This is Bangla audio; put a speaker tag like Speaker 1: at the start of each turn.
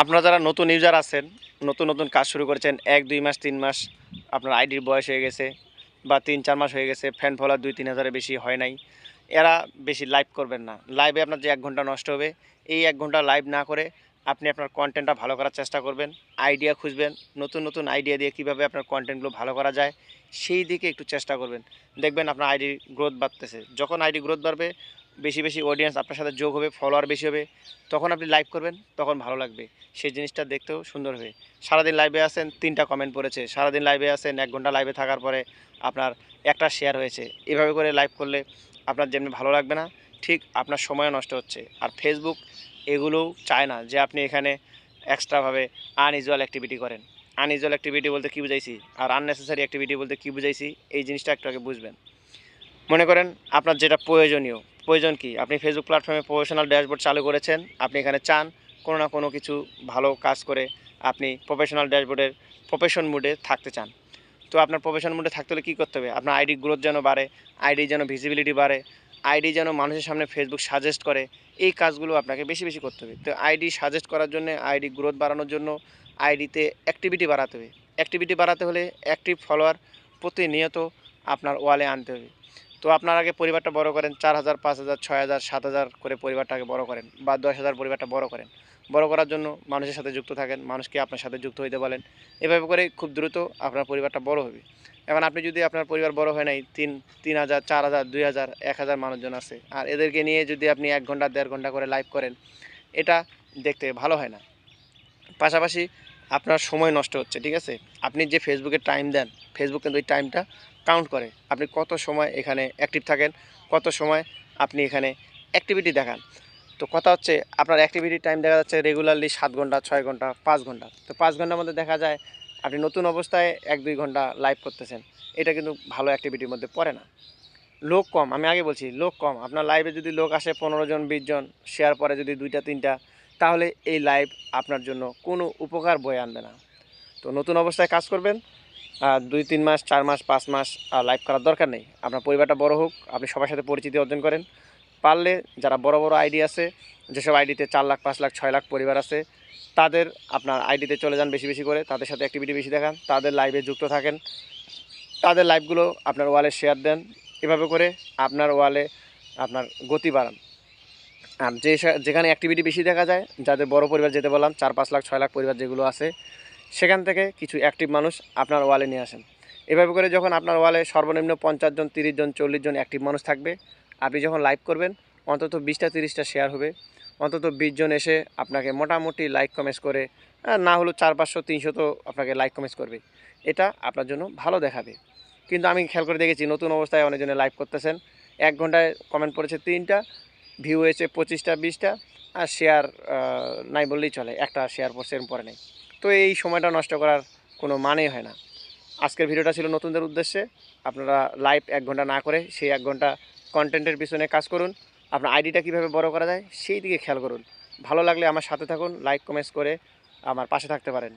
Speaker 1: আপনারা যারা নতুন ইউজার আছেন, নতুন নতুন কাজ শুরু করেছেন, এক, দুই মাস, তিন মাস আপনার আইডির বয়স হয়ে গেছে বা তিন, চার মাস হয়ে গেছে ফ্যান ফলোয়ার দুই, তিন হাজারের বেশি হয় নাই, এরা বেশি লাইভ করবেন না। লাইভে আপনার যে এক ঘণ্টা নষ্ট হবে, এই এক ঘণ্টা লাইভ না করে আপনি আপনার কন্টেন্টটা ভালো করার চেষ্টা করবেন আইডিয়া খুঁজবেন, নতুন নতুন আইডিয়া দিয়ে কীভাবে আপনার কন্টেন্টগুলো ভালো করা যায়, সেই দিকে একটু চেষ্টা করবেন। দেখবেন আপনার আইডির গ্রোথ বাড়তেছে। যখন আইডি গ্রোথ বাড়বে বেশি বেশি অডিয়েন্স আপনার সাথে যোগ হবে ফলোয়ার বেশি হবে, তখন আপনি লাইভ করবেন, তখন ভালো লাগবে। সেই জিনিসটা দেখতেও সুন্দর হবে। সারাদিন লাইভে আসেন তিনটা কমেন্ট পড়েছে। সারাদিন লাইভে আসেন এক ঘণ্টা লাইভে থাকার পরে আপনার একটা শেয়ার হয়েছে। এভাবে করে লাইভ করলে আপনার যেমনি ভালো লাগবে না, ঠিক আপনার সময় নষ্ট হচ্ছে। আর ফেসবুক এগুলোও চায় না যে আপনি এখানে এক্সট্রাভাবে আনইউজুয়াল অ্যাক্টিভিটি করেন। আনইউজুয়াল অ্যাক্টিভিটি বলতে কী বুঝাইছি? আর আননেসেসারি অ্যাক্টিভিটি বলতে কী বুঝাইছি? এই জিনিসটা একটু আগে বুঝবেন। মনে করেন আপনার যেটা প্রয়োজনীয় প্রয়োজন কি? আপনি ফেসবুক প্ল্যাটফর্মে প্রফেশনাল ড্যাশবোর্ড চালু করেছেন, আপনি এখানে চান, কোনো না কোনো কিছু ভালো কাজ করে আপনি প্রফেশনাল ড্যাশবোর্ডের প্রফেশন মুডে থাকতে চান। তো আপনার প্রফেশন মুডে থাকতে হলে কী করতে হবে? আপনার আইডি গ্রোথ যেন বাড়ে আইডি যেন ভিজিবিলিটি বাড়ে আইডি যেন মানুষের সামনে ফেসবুক সাজেস্ট করে, এই কাজগুলো আপনাকে বেশি বেশি করতে হবে। তো আইডি সাজেস্ট করার জন্য আইডি গ্রোথ বাড়ানোর জন্য আইডিতে অ্যাক্টিভিটি বাড়াতে হবে। অ্যাক্টিভিটি বাড়াতে হলে অ্যাক্টিভ ফলোয়ার প্রতিনিয়ত আপনার ওয়ালে আনতে হবে। তো আপনার আগে পরিবারটা বড় করেন চার হাজার পাঁচ হাজার ছয় হাজার সাত হাজার করে পরিবারটাকে বড় করেন বা দশ হাজার পরিবারটা বড় করেন। বড় করার জন্য মানুষের সাথে যুক্ত থাকেন, মানুষকে আপনার সাথে যুক্ত হইতে বলেন। এভাবে করে খুব দ্রুত আপনার পরিবারটা বড় হবে। এখন আপনি যদি আপনার পরিবার বড় হয় নাই, তিন তিন হাজার চার হাজার দুই হাজার এক হাজার মানুষজন আছে, আর এদেরকে নিয়ে যদি আপনি এক ঘণ্টা, দেড় ঘণ্টা করে লাইভ করেন, এটা দেখতে ভালো হয় না। পাশাপাশি আপনার সময় নষ্ট হচ্ছে, ঠিক আছে? আপনি যে ফেসবুকে টাইম দেন ফেসবুক কিন্তু ওই টাইমটা কাউন্ট করে। আপনি কত সময় এখানে অ্যাক্টিভ থাকেন, কত সময় আপনি এখানে অ্যাক্টিভিটি দেখান। তো কথা হচ্ছে, আপনার অ্যাক্টিভিটি টাইম দেখা যাচ্ছে রেগুলারলি সাত ঘণ্টা, ছয় ঘণ্টা, পাঁচ ঘণ্টা। তো পাঁচ ঘণ্টার মধ্যে দেখা যায়, আপনি নতুন অবস্থায় এক, দুই ঘণ্টা লাইভ করতেছেন। এটা কিন্তু ভালো অ্যাক্টিভিটির মধ্যে পড়ে না। লোক কম, আমি আগে বলছি, লোক কম। আপনার লাইভে যদি লোক আসে পনেরো জন, বিশ জন শেয়ার পরে যদি দুইটা, তিনটা, তাহলে এই লাইভ আপনার জন্য কোনো উপকার বয়ে আনবে না। তো নতুন অবস্থায় কাজ করবেন দুই, তিন মাস, চার মাস, পাঁচ মাস লাইভ করার দরকার নেই। আপনার পরিবারটা বড় হোক, আপনি সবার সাথে পরিচিতি অর্জন করেন। পারলে যারা বড় বড় আইডি আছে, যেসব আইডিতে চার লাখ, পাঁচ লাখ, ছয় লাখ পরিবার আছে, তাদের আপনার আইডিতে চলে যান বেশি বেশি করে। তাদের সাথে অ্যাক্টিভিটি বেশি দেখান। তাদের লাইভে যুক্ত থাকেন। তাদের লাইভগুলো আপনার ওয়ালে শেয়ার দেন। এভাবে করে আপনার ওয়ালে আপনার গতি বাড়ান। আর যে যেখানে অ্যাক্টিভিটি বেশি দেখা যায়, যাদের বড় পরিবার যেতে বললাম, চার, পাঁচ লাখ, ছয় লাখ পরিবার যেগুলো আছে সেখান থেকে কিছু অ্যাক্টিভ মানুষ আপনার ওয়ালে নিয়ে আসেন। এভাবে করে যখন আপনার ওয়ালে সর্বনিম্ন পঞ্চাশ জন, তিরিশ জন, চল্লিশ জন অ্যাক্টিভ মানুষ থাকবে, আপনি যখন লাইভ করবেন, অন্তত বিশটা, তিরিশটা শেয়ার হবে। অন্তত বিশ জন এসে আপনাকে মোটামুটি লাইক কমেন্টস করে না হলেও চার পাঁচশো, তিনশো তো আপনাকে লাইক কমেন্টস করবে। এটা আপনার জন্য ভালো দেখাবে। কিন্তু আমি খেয়াল করে দেখেছি, নতুন অবস্থায় অনেকজনে লাইভ করতেছেন। এক ঘন্টায় কমেন্ট পড়েছে তিনটা ভিউ হয়েছে পঁচিশটা, বিশটা, আর শেয়ার নাই বললেই চলে, একটা শেয়ার পড়ছে এরম পরে নেই। তো এই সময়টা নষ্ট করার কোনো মানেই হয় না। আজকের ভিডিওটা ছিল নতুনদের উদ্দেশ্যে। আপনারা লাইভ এক ঘণ্টা না করে সেই এক ঘণ্টা কন্টেন্টের পিছনে কাজ করুন। আপনার আইডিটা কীভাবে বড় করা যায় সেই দিকে খেয়াল করুন। ভালো লাগলে আমার সাথে থাকুন লাইক কমেন্টস করে আমার পাশে থাকতে পারেন।